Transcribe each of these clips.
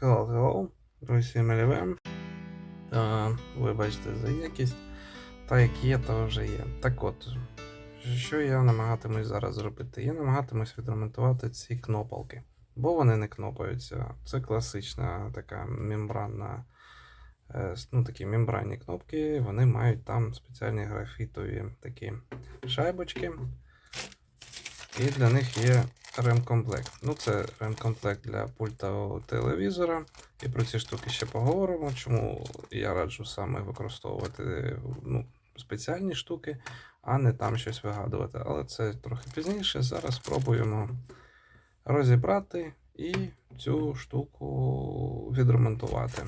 Hello, hello. Усім LVM. Е, Вибачте за якість. Та як є, то вже є. Так от, що я намагатимусь зараз зробити? Я намагатимусь відремонтувати ці кнопалки. Бо вони не кнопаються. Це класична така мембранна. е, Ну, такі мембранні кнопки, вони мають там спеціальні графітові такі шайбочки. І для них є ремкомплект. Ну, це ремкомплект для пульта телевізора. І про ці штуки ще поговоримо. Чому я раджу саме використовувати ну, спеціальні штуки, а не там щось вигадувати. Але це трохи пізніше. Зараз спробуємо розібрати і цю штуку відремонтувати.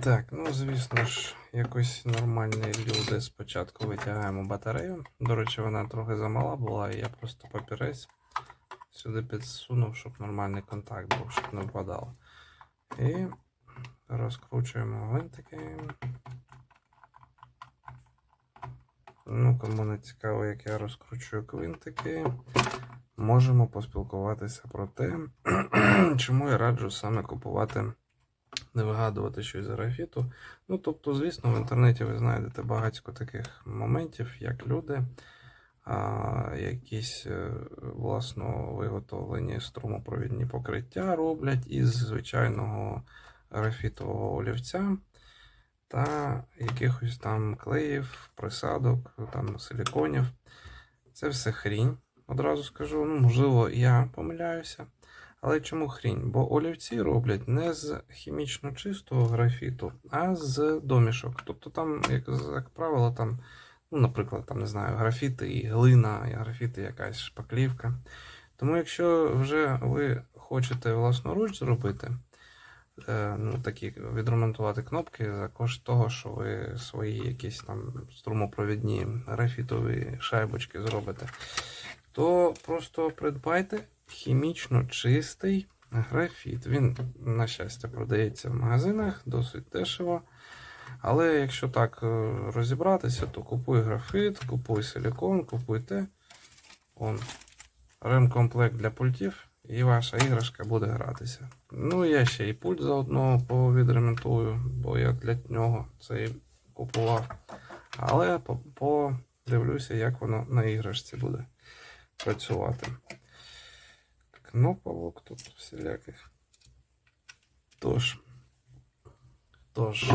Так, ну звісно ж, якось нормальні люди спочатку витягаємо батарею. До речі, вона трохи замала була, і я просто папірець сюди підсунув, щоб нормальний контакт був, щоб не впадало. І розкручуємо гвинтики. Ну, кому не цікаво, як я розкручую гвинтики, можемо поспілкуватися про те, чому я раджу саме купувати, не вигадувати щось з графіту. Ну, тобто, звісно, в інтернеті ви знайдете багатько таких моментів, як люди, а, якісь е, власно виготовлені струмопровідні покриття роблять із звичайного графітового олівця та якихось там клеїв, присадок, там силіконів. Це все хрінь, одразу скажу. Ну, можливо, я помиляюся. Але чому хрінь? Бо олівці роблять не з хімічно чистого графіту, а з домішок. Тобто там, як, як правило, там, ну, наприклад, там, не знаю, графіти і глина, і графіти якась шпаклівка. Тому якщо вже ви хочете власноруч зробити, е, ну, такі відремонтувати кнопки за кошт того, що ви свої якісь там струмопровідні графітові шайбочки зробите, то просто придбайте хімічно чистий графіт. Він, на щастя, продається в магазинах досить дешево. Але якщо так е, розібратися, то купуй графит, купуй силікон, купуй те. Он, ремкомплект для пультів, і ваша іграшка буде гратися. Ну, я ще і пульт заодно повідремонтую, бо я для нього це купував. Але подивлюся, як воно на іграшці буде працювати. Кнопок тут всіляких. Тож. Тож.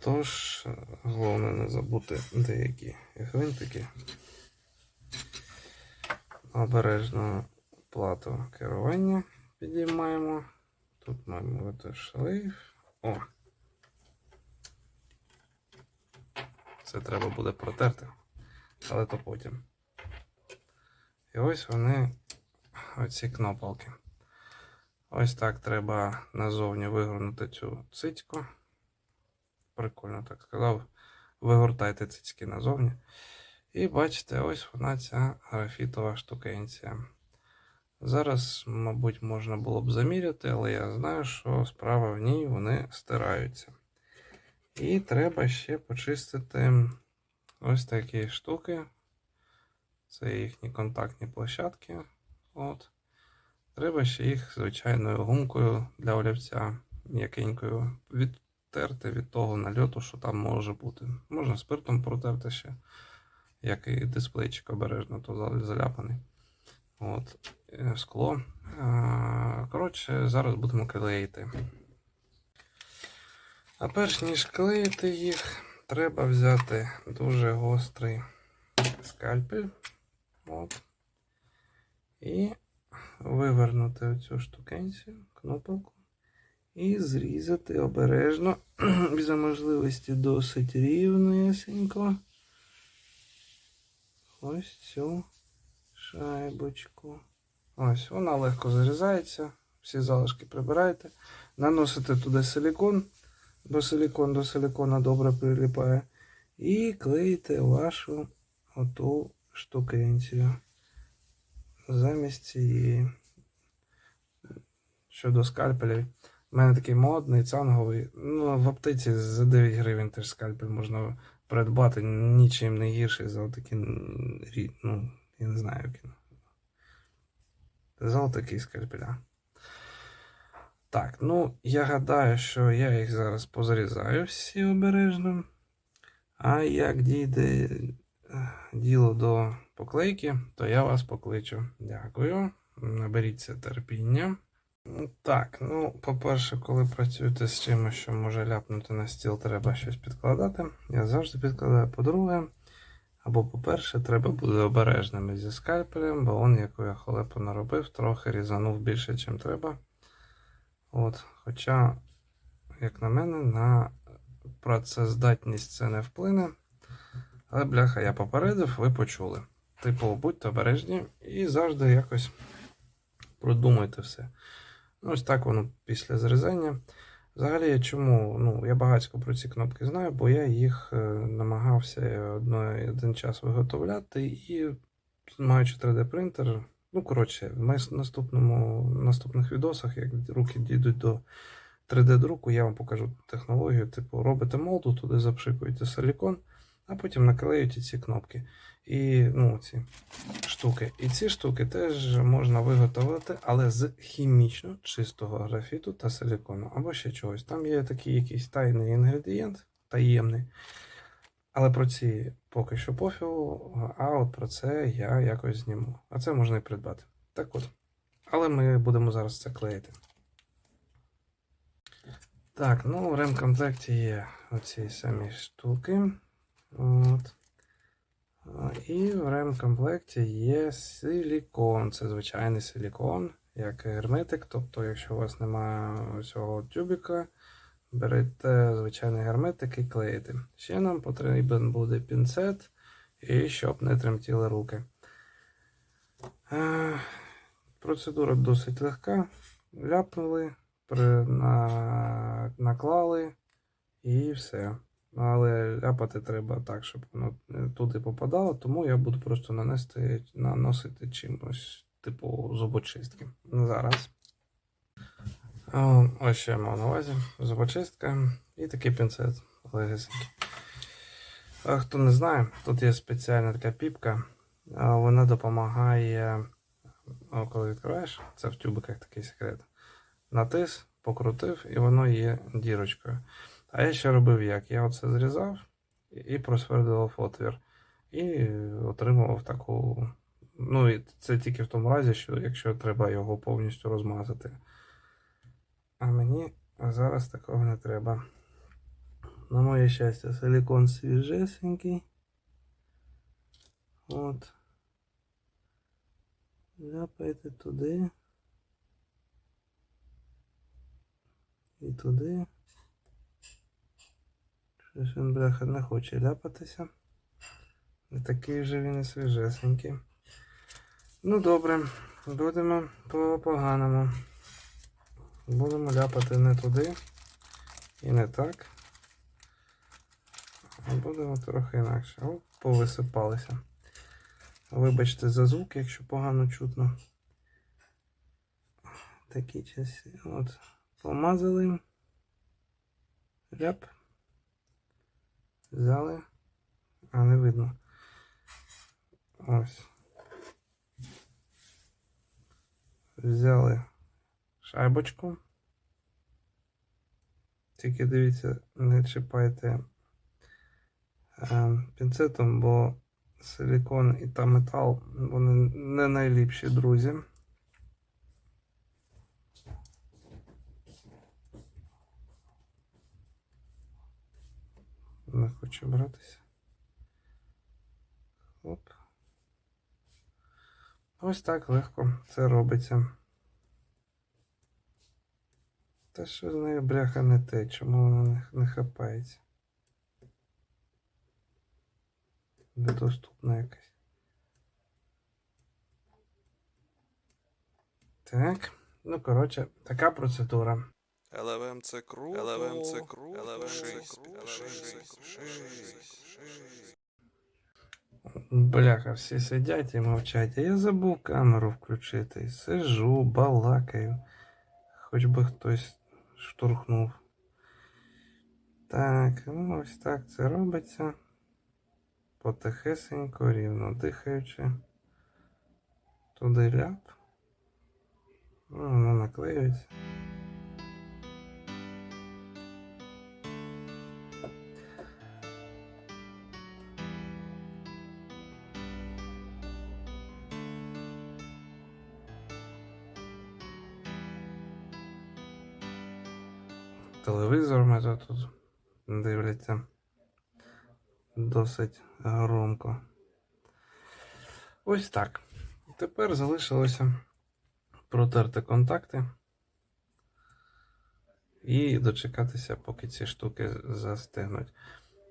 Тож, головне не забути деякі гвинтики. Обережно плату керування підіймаємо. Тут маємо бути шлейф. О! Це треба буде протерти, але то потім. І ось вони, оці кнопалки. Ось так треба назовні вигорнути цю цицьку. Прикольно так сказав. Вигортайте цицьки назовні. І бачите, ось вона ця графітова штукенція. Зараз, мабуть, можна було б заміряти, але я знаю, що справа в ній вони стираються. І треба ще почистити ось такі штуки. Це їхні контактні площадки. От. Треба ще їх звичайною гумкою для олівця м'якенькою відтерти від того нальоту, що там може бути. Можна спиртом протерти ще, як і дисплейчик обережно, то заляпаний. От. е, Скло. Коротше, зараз будемо клеїти. А перш ніж клеїти їх, треба взяти дуже гострий скальпель. От. І вивернути оцю штукенцію, кнопку. І зрізати обережно, за можливості досить рівнесенько. Ось цю шайбочку. Ось, вона легко зарізається. Всі залишки прибираєте. Наносите туди силікон, бо силікон до силікона добре приліпає. І клеїте вашу оту штукенцію замість цієї. Щодо скальпелів. У мене такий модний, цанговий. Ну, в аптеці за 9 гривень теж скальпель можна придбати. Нічим не гірший за такі. Ну, я не знаю, як він. Золотий скальпеля. Так, ну, я гадаю, що я їх зараз позрізаю всі обережно. А як дійде е, діло до поклейки, то я вас покличу. Дякую. Наберіться терпіння. Так, ну, по-перше, коли працюєте з чимось, що може ляпнути на стіл, треба щось підкладати. Я завжди підкладаю. По-друге, або по-перше, треба бути обережними зі скальпелем, бо он, яку я халепу наробив, трохи різанув більше, ніж треба. От, хоча, як на мене, на працездатність це не вплине. Але, бляха, я попередив, ви почули. Типу, будьте обережні і завжди якось продумайте все. Ну, ось так воно після зрізання. Взагалі, я чому? Ну, я багатько про ці кнопки знаю, бо я їх е, намагався один час виготовляти і маючи 3D принтер. Ну, коротше, в наступному, наступних відосах, як руки дійдуть до 3D-друку, я вам покажу технологію. Типу, робите молду, туди запшикуєте силікон, а потім наклеюєте ці кнопки. І ну, ці штуки. І ці штуки теж можна виготовити, але з хімічно чистого графіту та силікону, або ще чогось. Там є такий якийсь тайний інгредієнт, таємний. Але про ці поки що пофігу, а от про це я якось зніму. А це можна і придбати. Так от. Але ми будемо зараз це клеїти. Так, ну в ремкомплекті є оці самі штуки. От. І в ремкомплекті є силікон. Це звичайний силікон, як герметик. Тобто, якщо у вас немає цього тюбіка, берете звичайний герметик і клеїте. Ще нам потрібен буде пінцет, і щоб не тремтіли руки. Процедура досить легка. Ляпнули, наклали і все. Але ляпати треба так, щоб воно туди попадало, тому я буду просто нанести, наносити чимось, типу зубочистки. Зараз. Ось що я мав на увазі. Зубочистка і такий пінцет легесенький. А Хто не знає, тут є спеціальна така піпка. Вона допомагає, коли відкриваєш, це в тюбиках такий секрет. Натис, покрутив, і воно є дірочкою. А я ще робив як? Я оце зрізав і просвердував отвір. І отримував таку. Ну, і це тільки в тому разі, що якщо треба його повністю розмазати. А мені зараз такого не треба. На моє щастя, силикон свіжесенький. От. Ляпайте туди. І туди. Щось він, бляха, не хоче ляпатися. Не такий вже він і свіжесенький. Ну добре, будемо по поганому. Будемо ляпати не туди і не так. Будемо трохи інакше. О, повисипалися. Вибачте за звук, якщо погано чутно. Такі часи. От, помазали. Ляп. Взяли. А, не видно. Ось. Взяли шайбочку. Тільки дивіться, не чіпайте е, пінцетом, бо силікон і та метал вони не найліпші друзі. Не хочу братися. Оп. Ось так легко це робиться. Та що з нею бляха не те, чому вона не хапається? Недоступна якась. Так, ну коротше, така процедура. ЛВМ це круто. ЛВМ це круто. ЛВМ це Бляха, всі сидять і мовчать, а я забув камеру включити. Сижу, балакаю. Хоч би хтось штурхнув. Так, ну ось так це робиться. Потихесенько, рівно дихаючи. Туди ляп. Ну, воно наклеюється. Телевізор мене тут дивляться досить громко. Ось так. Тепер залишилося протерти контакти і дочекатися, поки ці штуки застигнуть.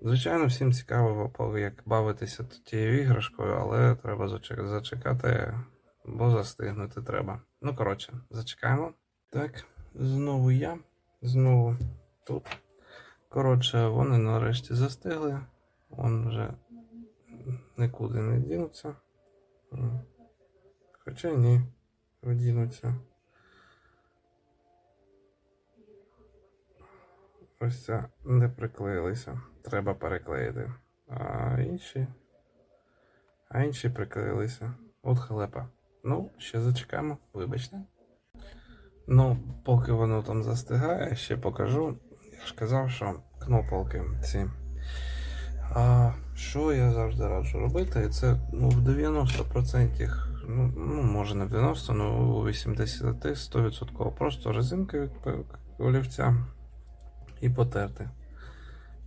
Звичайно, всім цікаво, як бавитися тією іграшкою, але треба зачекати, бо застигнути треба. Ну, коротше, зачекаємо. Так, знову я, знову тут. Коротше, вони нарешті застигли. Вон вже нікуди не дінуться. Хоча ні, вдінуться. Ось ця не приклеїлися. Треба переклеїти. А інші. А інші приклеїлися. От халепа. Ну, ще зачекаємо, вибачте. Ну, поки воно там застигає, ще покажу. Я ж казав, що кнопалки ці. А що я завжди раджу робити? І це ну, в 90%, ну, ну може не в 90%, ну у 80 100% просто резинка від олівця і потерти.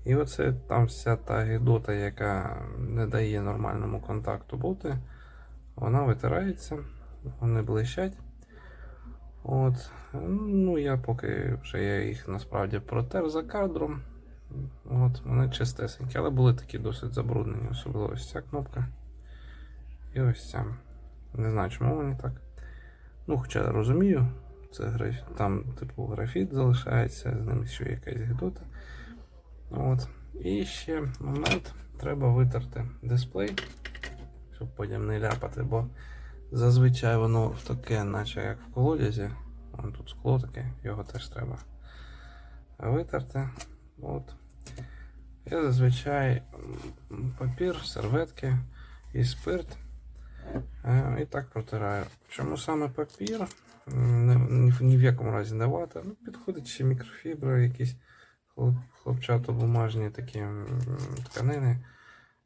І оце там вся та гідота, яка не дає нормальному контакту бути, вона витирається, вони блищать. От. Ну, я поки вже я їх насправді протер за кадром. От, вони чистесенькі, але були такі досить забруднені, особливо ось ця кнопка. І ось ця. Не знаю, чому вони так. Ну, хоча розумію, це граф... там, типу, графіт залишається, з ним ще якась гідота. От. І ще момент, треба витерти дисплей, щоб потім не ляпати, бо зазвичай воно в таке, наче як в колодязі. Вон тут скло таке, його теж треба витерти. От. Я зазвичай папір, серветки і спирт. Е, І так протираю. Чому саме папір? Ні, в- якому разі не вата. Ну, підходить ще мікрофібри, якісь хлоп, хлопчато-бумажні такі тканини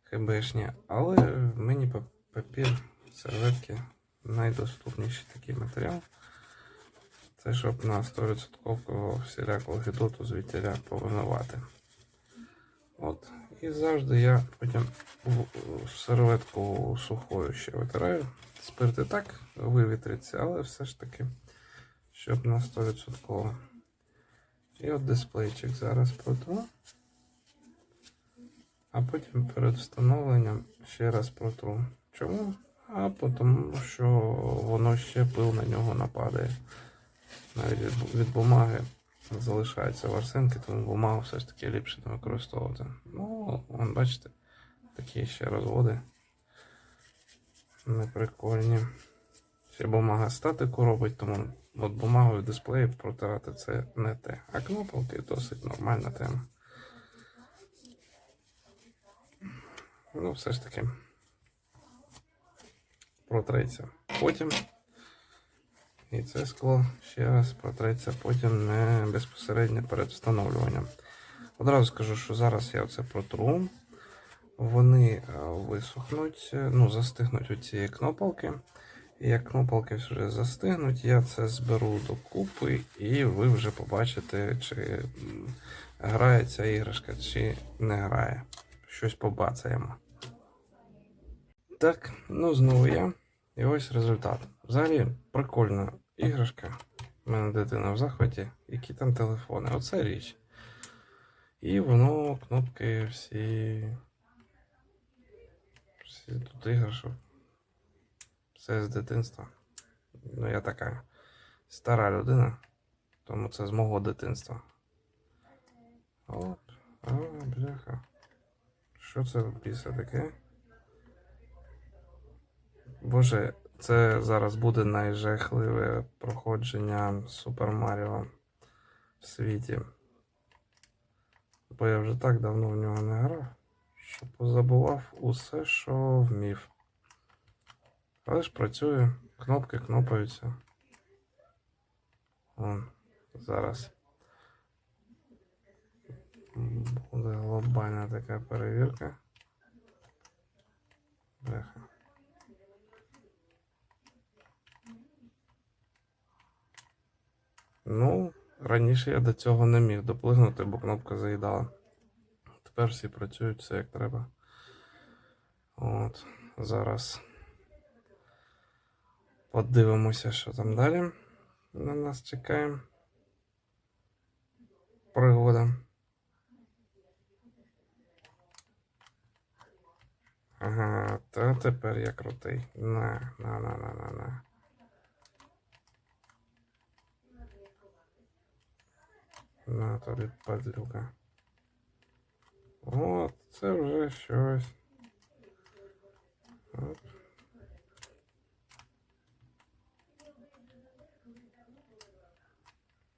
хебешні. Але мені папір, серветки найдоступніший такий матеріал. Це щоб на 100% всіляку гидоту звідтіля повинувати. От. І завжди я потім серветку сухою ще витираю. Спирт і так вивітриться, але все ж таки, щоб на 100%. І от дисплейчик зараз протру. А потім перед встановленням ще раз протру. Чому? А тому, що воно ще пил на нього нападає. Навіть від, бумаги залишаються ворсинки, тому бумагу все ж таки ліпше не використовувати. Ну, вон, бачите, такі ще розводи. Неприкольні. Ще бумага статику робить, тому от бумагою дисплеї протирати це не те. А кнопалки досить нормальна тема. Ну, все ж таки. Протреться. Потім. І це скло ще раз протреться потім не безпосередньо перед встановлюванням. Одразу скажу, що зараз я це протру. Вони е, висохнуть, е, ну, застигнуть у цієї кнопалки. І як кнопалки вже застигнуть, я це зберу докупи, і ви вже побачите, чи грає ця іграшка, чи не грає. Щось побацаємо. Так, ну знову я. І ось результат. Взагалі прикольна іграшка. У мене дитина в захваті. Які там телефони? Оце річ. І воно, кнопки всі. Всі тут іграшок. Все з дитинства. Ну, я така стара людина, тому це з мого дитинства. От. А, бляха. Що це біса таке? Боже, це зараз буде найжахливе проходження Super Mario в світі. Бо я вже так давно в нього не грав, що позабував усе, що вмів. Але ж працює, кнопки кнопаються. О, зараз. Буде глобальна така перевірка. Бляха. Ну, раніше я до цього не міг доплигнути, бо кнопка заїдала. Тепер всі працюють все як треба. От, зараз подивимося, що там далі на нас чекає. Пригода. Ага, та тепер я крутий. На, на, на, на, на, на. На тобі падлюка. От, це вже щось. От.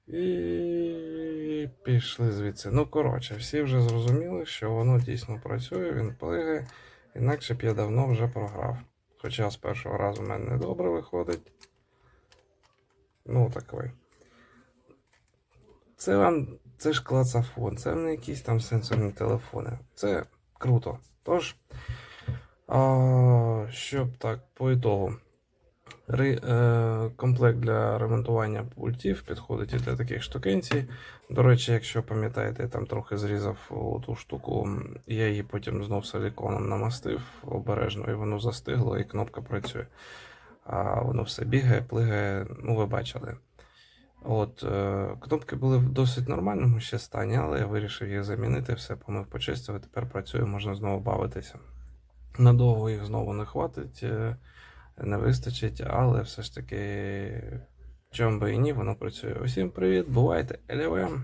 І пішли звідси. Ну, коротше, всі вже зрозуміли, що воно дійсно працює, він плигає, інакше б я давно вже програв. Хоча з першого разу в мене недобре виходить. Ну, такий. Це вам це ж клацафон, це не якісь там сенсорні телефони. Це круто. Тож, а, щоб так, по ітогу. Ри, е, комплект для ремонтування пультів підходить і для таких штукенцій. До речі, якщо пам'ятаєте, я там трохи зрізав ту штуку, я її потім знов силіконом намастив обережно, і воно застигло, і кнопка працює. А воно все бігає, плигає, ну ви бачили. От, е, кнопки були в досить нормальному ще стані, але я вирішив їх замінити, все помив, почистив, тепер працює, можна знову бавитися. Надовго їх знову не хватить, е, не вистачить, але все ж таки, чому би і ні, воно працює. Усім привіт, бувайте, LLM.